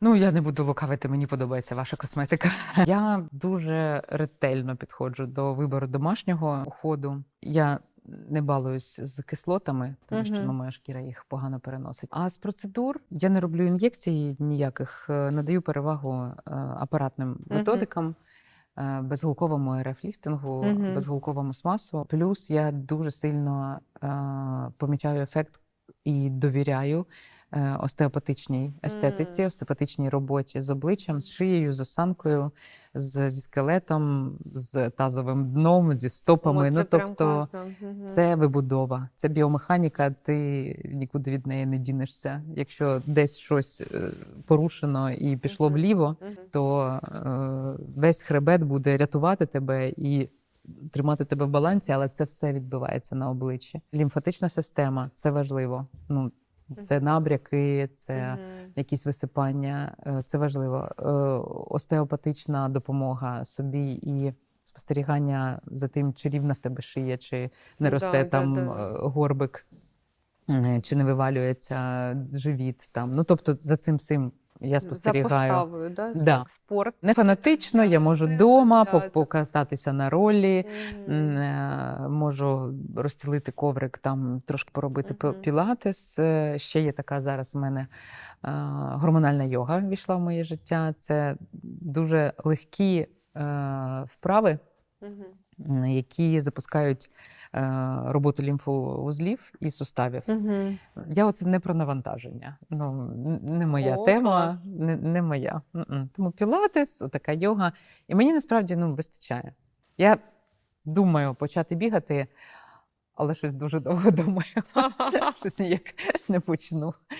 Ну, я не буду лукавити, мені подобається ваша косметика. Я дуже ретельно підходжу до вибору домашнього уходу. Я не балуюсь з кислотами, тому що ну, моя шкіра їх погано переносить. А з процедур я не роблю ін'єкцій ніяких, е, надаю перевагу е, апаратним методикам. е, Безголковому РФ-ліфтингу, Мгм. безголковому смасу. Плюс я дуже сильно е, помічаю ефект і довіряю е, остеопатичній естетиці, Мм. остеопатичній роботі з обличчям, з шиєю, з осанкою, з, зі скелетом, з тазовим дном, зі стопами. О, ну це прям тобто, класно. Це вибудова, це біомеханіка. Ти нікуди від неї не дінешся. Якщо десь щось е, порушено і пішло Мгм. вліво, Мгм. то е, весь хребет буде рятувати тебе і тримати тебе в балансі, але це все відбувається на обличчі. Лімфатична система це важливо. Ну, це набряки, це Мгм. якісь висипання. е, Це важливо. Е, Остеопатична допомога собі і спостерігання за тим, чи рівна в тебе шия, чи не росте да, там да. е, горбик, чи не вивалюється живіт. Там. Ну, тобто, за цим всім я За спостерігаю. поставою, да? Да. Спорт. Не фанатично, я можу вдома покататися на ролі, е, можу розстелити коврик, там трошки поробити Мгм. пілатес. Е, Ще є така зараз в мене е, гормональна йога війшла в моє життя. Це дуже легкі е, вправи, м, які запускають е, роботу лімфовузлів і суставів. Мгм. Я оце не про навантаження. Ну, не моя О, тема, клас. не, не моя. Тому пілатес, така йога. І мені насправді ну, вистачає. Я думаю почати бігати, але щось дуже довго думаю. Щось ніяк не почну.